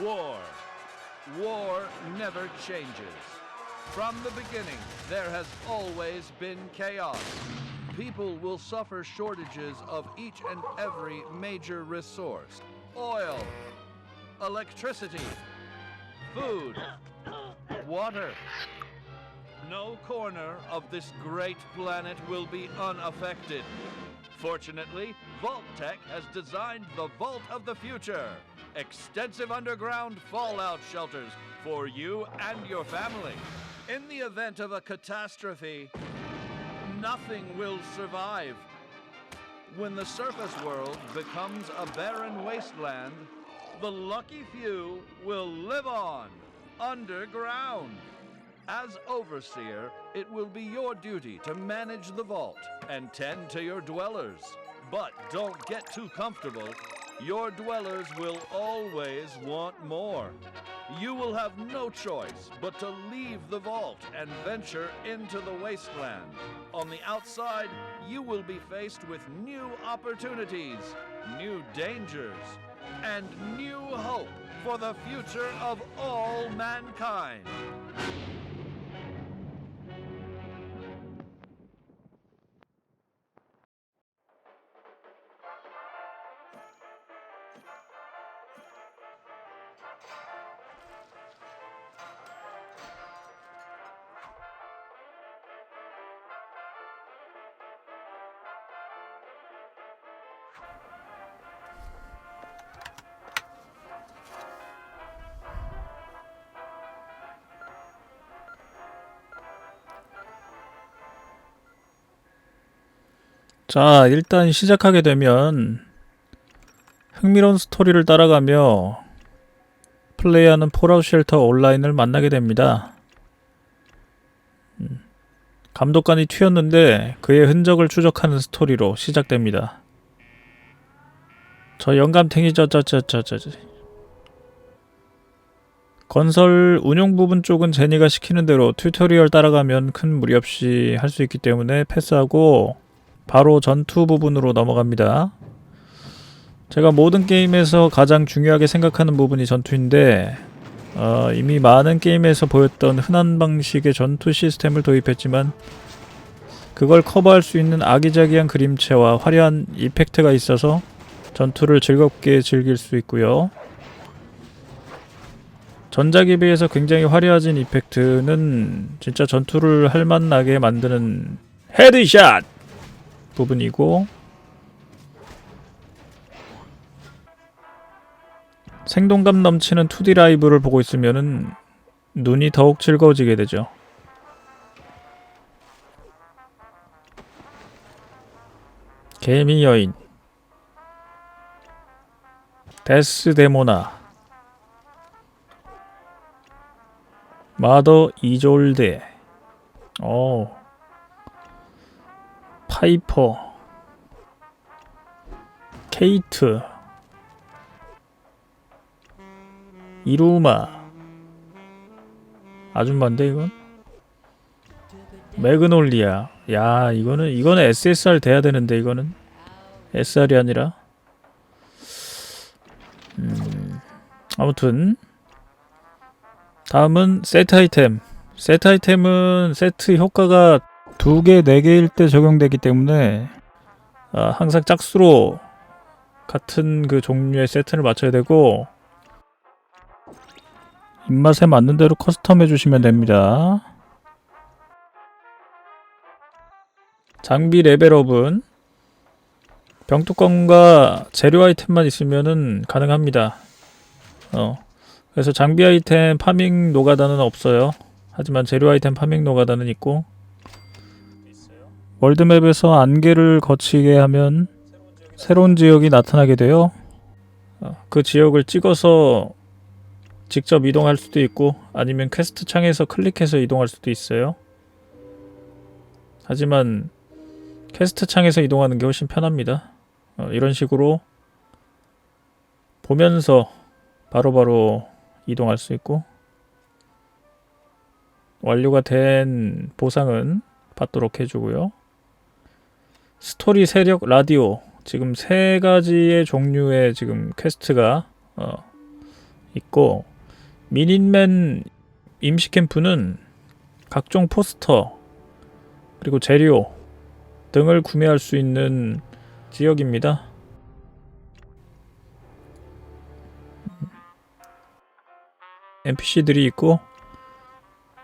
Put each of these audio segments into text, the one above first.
War. War never changes. From the beginning, there has always been chaos. People will suffer shortages of each and every major resource oil, electricity, food, water. No corner of this great planet will be unaffected. Fortunately, Vault Tech has designed the Vault of the Future. Extensive underground fallout shelters for you and your family. In the event of a catastrophe, nothing will survive. When the surface world becomes a barren wasteland, the lucky few will live on underground. As overseer, it will be your duty to manage the vault and tend to your dwellers. But don't get too comfortable. Your dwellers will always want more. You will have no choice but to leave the vault and venture into the wasteland. On the outside, you will be faced with new opportunities, new dangers, and new hope for the future of all mankind. 자, 일단 시작하게 되면 흥미로운 스토리를 따라가며 플레이하는 폴아웃 쉘터 온라인을 만나게 됩니다. 음, 감독관이 튀었는데 그의 흔적을 추적하는 스토리로 시작됩니다. 저 영감탱이 저저저저저 건설 운용 부분 쪽은 제니가 시키는 대로 튜토리얼 따라가면 큰 무리 없이 할 수 있기 때문에 패스하고 바로 전투 부분으로 넘어갑니다. 제가 모든 게임에서 가장 중요하게 생각하는 부분이 전투인데 어, 이미 많은 게임에서 보였던 흔한 방식의 전투 시스템을 도입했지만 그걸 커버할 수 있는 아기자기한 그림체와 화려한 이펙트가 있어서 전투를 즐겁게 즐길 수 있고요. 전작에 비해서 굉장히 화려해진 이펙트는 진짜 전투를 할만하게 만드는 헤드샷! 부분이고. 생동감 넘치는 2D 라이브를 보고 있으면은 눈이 더욱 즐거워지게 되죠. 개미 여인. 데스데모나. 마더 이졸데. 어 파이퍼, 케이트, 이루마, 아줌마인데 이건? 매그놀리아. 야, 이거는 이거는 SSR 돼야 되는데 이거는 SR이 아니라. 음, 아무튼 다음은 세트 아이템. 세트 아이템은 세트 효과가 두 개, 네 개일 때 적용되기 때문에 아, 항상 짝수로 같은 그 종류의 세트를 맞춰야 되고 입맛에 맞는 대로 커스텀 해주시면 됩니다. 장비 레벨업은 병뚜껑과 재료 아이템만 있으면은 가능합니다. 어. 그래서 장비 아이템 파밍 노가다는 없어요. 하지만 재료 아이템 파밍 노가다는 있고 월드맵에서 안개를 거치게 하면 새로운 지역이 나타나게 돼요. 어, 그 지역을 찍어서 직접 이동할 수도 있고 아니면 퀘스트 창에서 클릭해서 이동할 수도 있어요. 하지만 퀘스트 창에서 이동하는 게 훨씬 편합니다. 어, 이런 식으로 보면서 바로 바로 이동할 수 있고 완료가 된 보상은 받도록 해주고요. 스토리 세력 라디오 지금 세 가지의 종류의 지금 퀘스트가 어, 있고 미닌맨 임시 캠프는 각종 포스터 그리고 재료 등을 구매할 수 있는 지역입니다. NPC들이 있고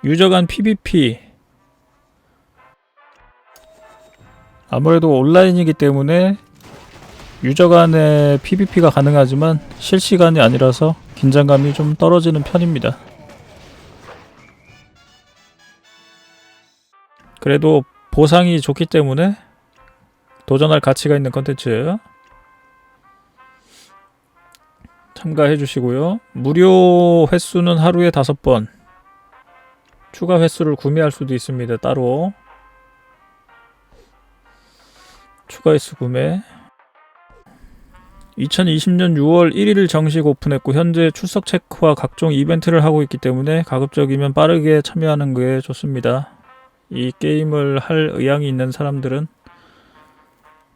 유저 간 PVP 아무래도 온라인이기 때문에 유저 간의 PVP가 가능하지만 실시간이 아니라서 긴장감이 좀 떨어지는 편입니다. 그래도 보상이 좋기 때문에 도전할 가치가 있는 컨텐츠 참가해 주시고요. 무료 횟수는 하루에 다섯 번 추가 횟수를 구매할 수도 있습니다. 따로 추가 횟수 구매 2020년 6월 1일 정식 오픈했고 현재 출석 체크와 각종 이벤트를 하고 있기 때문에 가급적이면 빠르게 참여하는 게 좋습니다. 이 게임을 할 의향이 있는 사람들은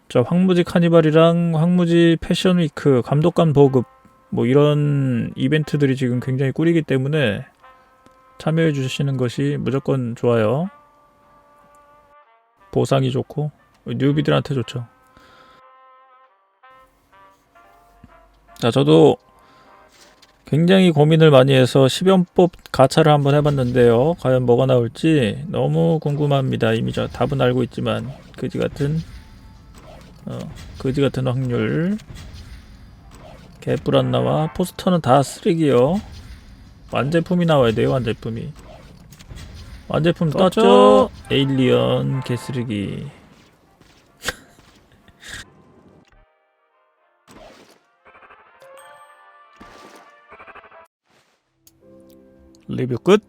저 황무지 카니발이랑 황무지 패션 위크 감독관 보급 뭐 이런 이벤트들이 지금 굉장히 꿀이기 때문에 참여해 주시는 것이 무조건 좋아요. 보상이 좋고 뉴비들한테 좋죠. 자, 저도 굉장히 고민을 많이 해서 10연법 가차를 한번 해봤는데요. 과연 뭐가 나올지 너무 궁금합니다. 이미 저 답은 알고 있지만 그지 같은 어, 그지 같은 확률 개뿔 안 나와 포스터는 다 쓰레기요. 완제품이 나와야 돼요. 완제품이 완제품 떴죠? 에일리언 개쓰레기. 리뷰 끝.